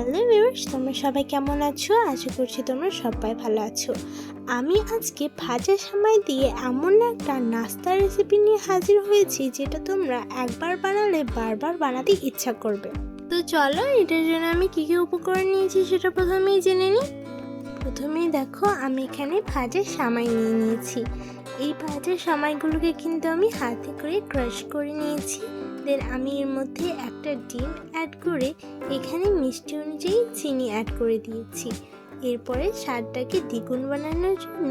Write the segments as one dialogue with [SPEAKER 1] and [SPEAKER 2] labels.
[SPEAKER 1] Hello viewers, তোমরা সবাই কেমন আছো? আশা করছি তোমরা সবাই ভালো আছো। আমি আজকে ভাজা সময় দিয়ে এমন একটা নাস্তা রেসিপি নিয়ে হাজির হয়েছি যেটা তোমরা একবার বানালে বারবার বানাতে ইচ্ছা করবে। তো চলো, এটার জন্য আমি কী কী উপকরণ নিয়েছি সেটা প্রথমেই জেনে নিই। প্রথমেই দেখো, আমি এখানে ভাজার সামাই নিয়ে নিয়েছি। এই ভাজার সামাইগুলোকে কিন্তু আমি হাতে করে ক্রাশ করে নিয়েছি। দেন আমি এর মধ্যে একটা ডিম অ্যাড করে এখানে মিষ্টি অনুযায়ী চিনি অ্যাড করে দিয়েছি। এরপরে স্বাদটাকে দ্বিগুণ বানানোর জন্য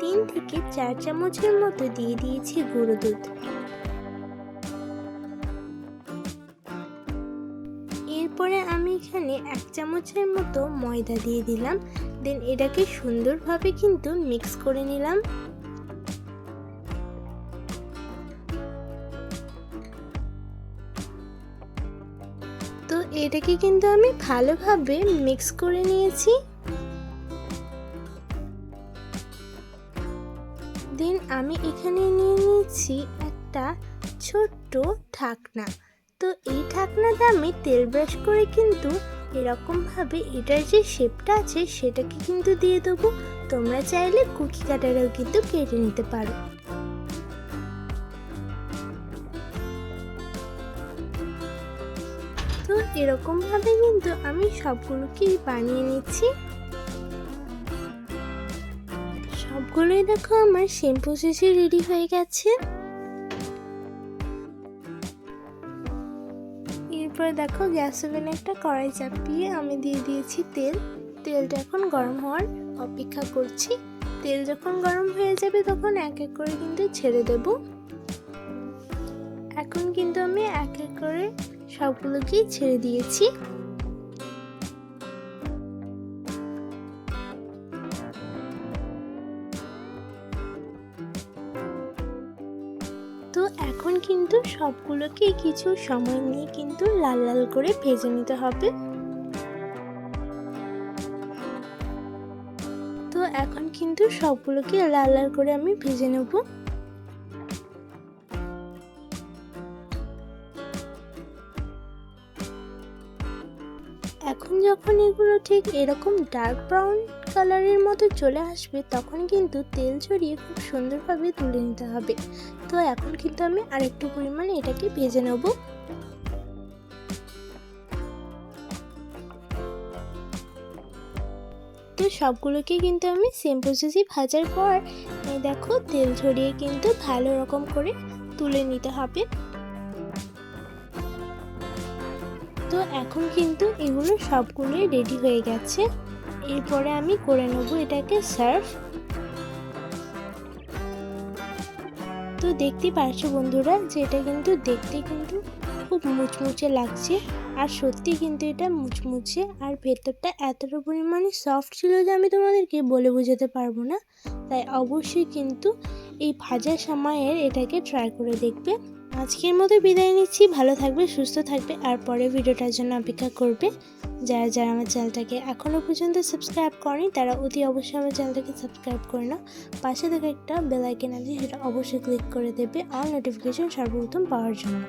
[SPEAKER 1] তিন থেকে চার চামচের মতো দিয়ে দিয়েছি গুঁড়ো দুধ। এরপরে আমি এখানে এক চামচের মতো ময়দা দিয়ে দিলাম। দেন এটাকে সুন্দরভাবে কিন্তু মিক্স করে নিলাম। এটাকে কিন্তু আমি ভালোভাবে মিক্স করে নিয়েছি। দেন আমি এখানে নিয়ে নিয়েছি একটা ছোট্ট ঢাকনা। তো এই ঢাকনাটা আমি তেল ব্রাশ করে কিন্তু এরকমভাবে এটার যে শেপটা আছে সেটাকে কিন্তু দিয়ে দেবো। তোমরা চাইলে কুকি কাটারেও কিন্তু কেটে নিতে পারো। এরকমভাবে কিন্তু আমি সবগুলোকেই বানিয়ে নিচ্ছি। সবগুলোই দেখো আমার সেম প্রসেসে রেডি হয়ে গেছে। এরপরে দেখো গ্যাস ওভেনে একটা কড়াই চাপিয়ে আমি দিয়ে দিয়েছি তেল। তেলটা এখন গরম হওয়ার অপেক্ষা করছি। তেল যখন গরম হয়ে যাবে তখন এক এক করে কিন্তু ছেড়ে দেব। এখন কিন্তু আমি এক এক করে সবগুলোকেই ছেড়ে দিয়েছি। তো এখন কিন্তু সবগুলোকে কিছু সময় নিয়ে কিন্তু লাল লাল করে ভেজে নিতে হবে। তো এখন কিন্তু সবগুলোকে লাল লাল করে আমি ভেজে নেব। এখন যখন এগুলো ঠিক এরকম ডার্ক ব্রাউন কালারের মতো চলে আসবে, তখন কিন্তু তেল ছড়িয়ে খুব সুন্দরভাবে তুলে নিতে হবে। তো এখন কিন্তু আমি আরেকটু পরিমাণে এটাকে ভেজে নেব। তো সবগুলোকে কিন্তু আমি সেম প্রসেসই ভাজার পর দেখো তেল ছড়িয়ে কিন্তু ভালো রকম করে তুলে নিতে হবে। তো এখন কিন্তু এগুলো সবগুলোই রেডি হয়ে গেছে। এরপরে আমি করে নেব এটাকে সার্ভ তো দেখতেই পারছ বন্ধুরা যে এটা কিন্তু দেখতে কিন্তু খুব মুচমুচে লাগছে আর সত্যি কিন্তু এটা মুচমুচে আর ভেতরটা এতটা পরিমাণে সফট ছিল যে আমি তোমাদেরকে বলে বোঝাতে পারব না। তাই অবশ্যই কিন্তু এই ভাজা সময়ের এটাকে ট্রাই করে দেখবে। আজকের মতো বিদায় নিচ্ছি। ভালো থাকবে, সুস্থ থাকবে। আর পরে ভিডিওটার জন্য অপেক্ষা করবে যারা যারা আমার চ্যানেলটাকে এখনও পর্যন্ত সাবস্ক্রাইব করেনি, তারা অতি অবশ্যই আমার চ্যানেলটাকে সাবস্ক্রাইব করে না পাশে থেকে একটা বেলাইকেন আছে, সেটা অবশ্যই ক্লিক করে দেবে। আর নোটিফিকেশন সর্বপ্রথম পাওয়ার জন্য।